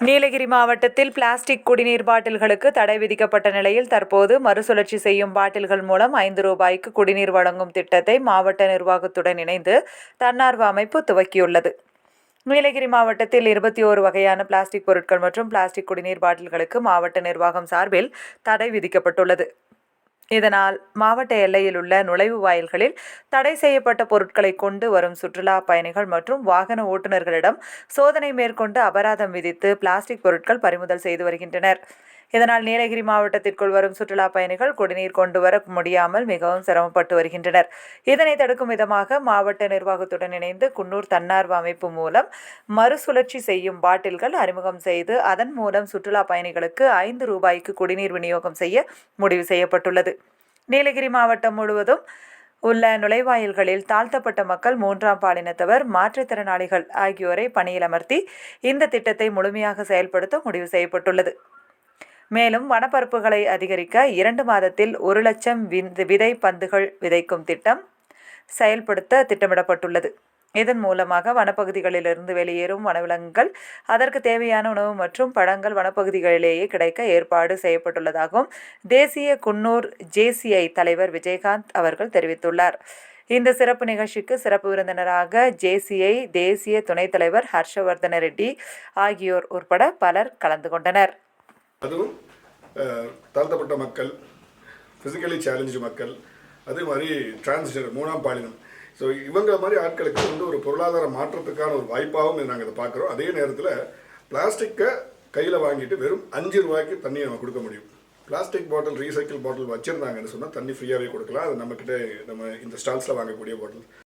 நீலகிரி மாவட்டத்தில் பிளாஸ்டிக் குடிநீர் பாட்டில்களுக்கு தடை விதிக்கப்பட்ட நிலையில் தற்போது மறுசுழற்சி செய்யும் பாட்டில்கள் மூலம் ஐந்து ரூபாய்க்கு குடிநீர் வழங்கும் திட்டத்தை மாவட்ட நிர்வாகத்துடன் இணைந்து தன்னார்வ அமைப்பு துவக்கியுள்ளது. நீலகிரி மாவட்டத்தில் இருபத்தி ஓரு வகையான பிளாஸ்டிக் பொருட்கள் மற்றும் பிளாஸ்டிக் குடிநீர் பாட்டில்களுக்கு மாவட்ட நிர்வாகம் சார்பில் தடை விதிக்கப்பட்டுள்ளது. இதனால் மாவட்ட எல்லையில் உள்ள நுழைவு வாயில்களில் தடை செய்யப்பட்ட பொருட்களை கொண்டு வரும் சுற்றுலா பயணிகள் மற்றும் வாகன ஓட்டுநர்களிடம் சோதனை மேற்கொண்டு அபராதம் விதித்து பிளாஸ்டிக் பொருட்கள் பறிமுதல் செய்து வருகின்றனர். இதனால் நீலகிரி மாவட்டத்திற்குள் வரும் சுற்றுலா பயணிகள் குடிநீர் கொண்டு வர முடியாமல் மிகவும் சிரமப்பட்டு வருகின்றனர். இதனை தடுக்கும் விதமாக மாவட்ட நிர்வாகத்துடன் இணைந்து குன்னூர் தன்னார்வ அமைப்பு மூலம் மறுசுழற்சி செய்யும் பாட்டில்கள் அறிமுகம் செய்து அதன் மூலம் சுற்றுலா பயணிகளுக்கு ஐந்து ரூபாய்க்கு குடிநீர் விநியோகம் செய்ய முடிவு செய்யப்பட்டுள்ளது. நீலகிரி மாவட்டம் முழுவதும் உள்ள நுழைவாயில்களில் தாழ்த்தப்பட்ட மக்கள் மூன்றாம் பாலினத்தவர் மாற்றுத்திறனாளிகள் ஆகியோரை பணியில் அமர்த்தி இந்த திட்டத்தை முழுமையாக செயல்படுத்த முடிவு செய்யப்பட்டுள்ளது. மேலும் வனப்பரப்புகளை அதிகரிக்க இரண்டு மாதத்தில் ஒரு லட்சம் விதை பந்துகள் விதைக்கும் திட்டம் செயல்படுத்த திட்டமிடப்பட்டுள்ளது. இதன் மூலமாக வனப்பகுதிகளிலிருந்து வெளியேறும் வனவிலங்குகள் அதற்கு தேவையான உணவு மற்றும் பழங்கள் வனப்பகுதிகளிலேயே கிடைக்க ஏற்பாடு செய்யப்பட்டுள்ளதாகவும் தேசிய குன்னூர் ஜேசிஐ தலைவர் விஜயகாந்த் அவர்கள் தெரிவித்துள்ளார். இந்த சிறப்பு நிகழ்ச்சிக்கு சிறப்பு விருந்தினராக ஜேசிஐ தேசிய துணைத் தலைவர் ஹர்ஷவர்தன ரெட்டி ஆகியோர் உட்பட பலர் கலந்து கொண்டனர். அதுவும் தாழ்த்தப்பட்ட மக்கள் ஃபிசிக்கலி சேலஞ்சு மக்கள் அதே மாதிரி டிரான்ஸ்ஜெண்டர் மூணாம் பாலினம். ஸோ இவங்க மாதிரி ஆட்களுக்கு வந்து ஒரு பொருளாதார மாற்றத்துக்கான ஒரு வாய்ப்பாகவும் நாங்கள் இதை பார்க்குறோம். அதே நேரத்தில் பிளாஸ்டிக்கை கையில் வாங்கிட்டு வெறும் அஞ்சு ரூபாய்க்கு தண்ணியை நம்ம கொடுக்க முடியும். பிளாஸ்டிக் பாட்டில் ரீசைக்கிள் பாட்டில் வச்சுருந்தாங்கன்னு சொன்னால் தண்ணி ஃப்ரீயாகவே கொடுக்கலாம். அது நம்மக்கிட்ட நம்ம இந்த ஸ்டால்ஸில் வாங்கக்கூடிய பாட்டில்